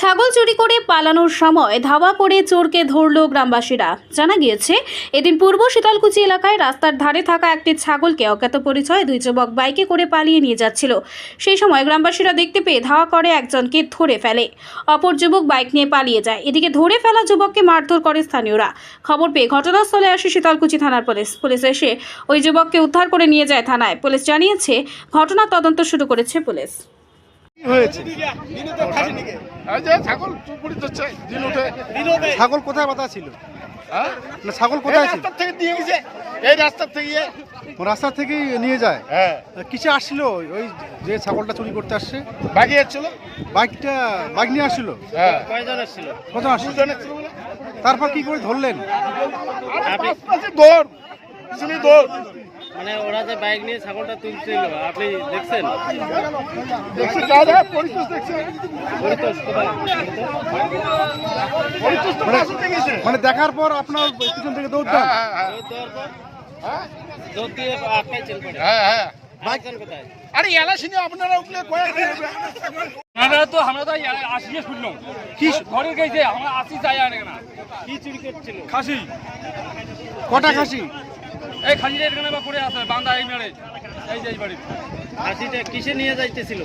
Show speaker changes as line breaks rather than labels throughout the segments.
চুরি করে পালানোর সময় ধাওয়া করে চোরকে ধরল গ্রামবাসীরা। জানা গিয়েছে, এদিন পূর্ব শীতলকুচি এলাকায় রাস্তার ধারে থাকা একটি ছাগলকে অজ্ঞাত পরিচয় দুই যুবক বাইকে করে পালিয়ে নিয়ে যাচ্ছিল। সেই সময় গ্রামবাসীরা দেখতে পেয়ে ধাওয়া করে একজনকে ধরে ফেলে। অপর যুবক বাইক নিয়ে পালিয়ে যায়। এদিকে ধরে ফেলা যুবককে মারধর করে স্থানীয়রা। খবর পেয়ে ঘটনাস্থলে আসে শীতলকুচি থানার পুলিশ। পুলিশ এসে ওই যুবককে উদ্ধার করে নিয়ে যায় থানায়। পুলিশ জানিয়েছে ঘটনার তদন্ত শুরু করেছে পুলিশ।
ছাগল
ছাগল কোথায় বাঁধা ছিল?
হ্যাঁ?
না ছাগল কোথায় ছিল?
থেকে দিয়ে গেছে এই রাস্তার থেকে।
রাস্তা থেকেই নিয়ে যায়?
হ্যাঁ।
কিসে আসছিল ওই যে ছাগলটা চুরি করতে আসছে? বাইকটা বাইক নিয়ে আসছিল?
হ্যাঁ।
কয়জন আসছিল?
কত আসছিল?
দুজনে ছিল বলে।
তারপর কি করে ধরলেন?
দৌড়।
মানে ওরা যে বাইক নিয়ে ছাগলটা তুলছিল আপনি দেখছেন?
মানে দেখার পর আপনার পিছন থেকে দৌড়
হ্যাঁ হ্যাঁ
দৌড় দেওয়ার পর
হ্যাঁ
দৌড় দিয়ে আটকাইছেন
হ্যাঁ হ্যাঁ। আরে এলাসিনে আপনারা উঠলে কয়েক
আমরা তো আমরা তো আসিয়ে শুনলাম।
কি
ঘরে গেছে আমরা আসি যাই আর না
কি চুরি করছিল?
খাসি।
কটা খাসি?
এই খাসিটা এখানে বা করে আছে? বান্দা এই মেরে। এই যে বাড়ি।
হাসিটা কিসে নিয়ে যাইতেছিল?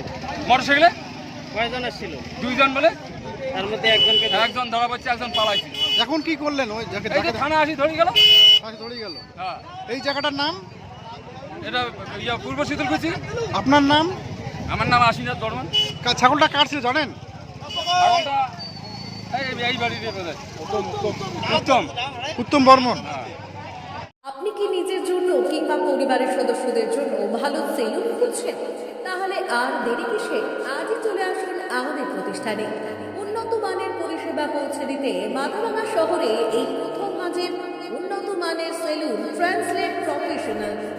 মোটর সাইকেলে
কয়জন আসছিল?
দুইজন বলে।
তার মধ্যে একজনকে
একজন ধরা পড়ছে একজন পালাইছে।
এখন কি করলেন ওই
যে থানা আসি ধরে গেল।
ধরে গেল।
হ্যাঁ।
এই জায়গাটার নাম?
এটা ইয়া পূর্ব শীতলকুচি।
আপনার নাম?
আমার নাম আশিনাথ বর্মন।
ছাগলটা কাটছিল জানেন?
এখনটা এই এই উত্তম
উত্তম। বর্মন।
আপনি কি নিজের জন্য কিংবা পরিবারের সদস্যদের জন্য ভালো সেলুন খুঁজছেন? তাহলে আর দেরি কিসে? আজই চলে আসুন আমাদের প্রতিষ্ঠানে। উন্নত মানের পরিষেবা পৌঁছে দিতে মাথাভাঙা শহরে এই প্রথম মাঝের উন্নত মানের salon translate professional